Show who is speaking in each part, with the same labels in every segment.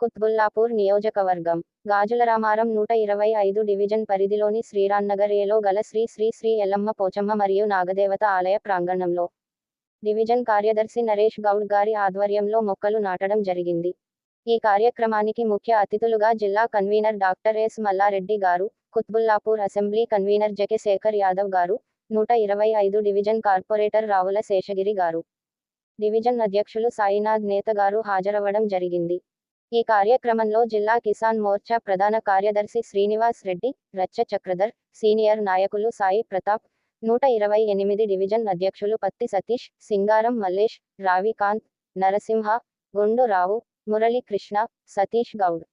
Speaker 1: కుత్బుల్లాపూర్ నియోజకవర్గం గాజులరామారం నూట ఇరవై ఐదు డివిజన్ పరిధిలోని శ్రీరాన్నగర్ ఏలో గల శ్రీ శ్రీ శ్రీ ఎల్లమ్మ పోచమ్మ మరియు నాగదేవత ఆలయ ప్రాంగణంలో డివిజన్ కార్యదర్శి నరేష్ గౌడ్ గారి ఆధ్వర్యంలో మొక్కలు నాటడం జరిగింది. ఈ కార్యక్రమానికి ముఖ్య అతిథులుగా జిల్లా కన్వీనర్ డాక్టర్ ఎస్ మల్లారెడ్డి గారు Quthbullapur assembly convener J K Shekar Yadav గారు నూట ఇరవై ఐదు డివిజన్ కార్పొరేటర్ రావుల శేషగిరి గారు. డివిజన్ అధ్యక్షులు సాయినాథ్ నేత గారు హాజరవ్వడం జరిగింది. ఈ కార్యక్రమంలో జిల్లా కిసాన్ మోర్చా ప్రధాన కార్యదర్శి శ్రీనివాస్ రెడ్డి రచ్చ చక్రధర్ సీనియర్ నాయకులు సాయి ప్రతాప్ నూట ఇరవై ఎనిమిది డివిజన్ అధ్యక్షులు పత్తి సతీష్ సింగారం మల్లేష్ రావికాంత్ నరసింహ గుండు రావు మురళీ కృష్ణ సతీష్ గౌడ్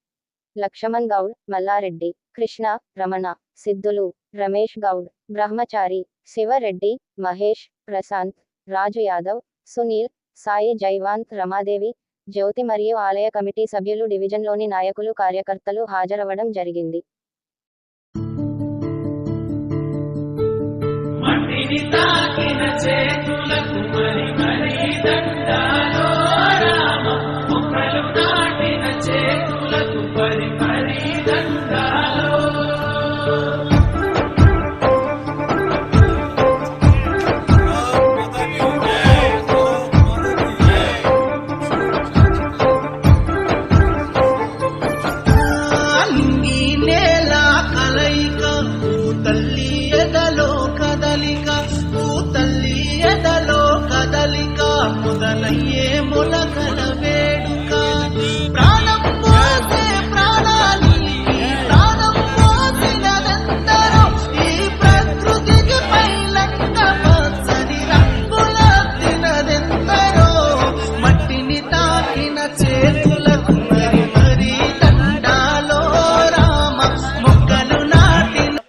Speaker 1: లక్ష్మణ్ గౌడ్ మల్లారెడ్డి కృష్ణ రమణ సిద్ధులు రమేష్ గౌడ్ బ్రహ్మచారి శివరెడ్డి మహేష్ ప్రశాంత్ రాజు యాదవ్ సునీల్ సాయి జైవాంత్ రమాదేవి జ్యోతి మరియు ఆలయ కమిటీ సభ్యులు డివిజన్లోని నాయకులు కార్యకర్తలు హాజరవ్వడం జరిగింది.
Speaker 2: చేతులకు మరి మరి దండాలు కరిస్తూ తల్లి ఎదలో కదలిక మొదలయ్యే మొలకల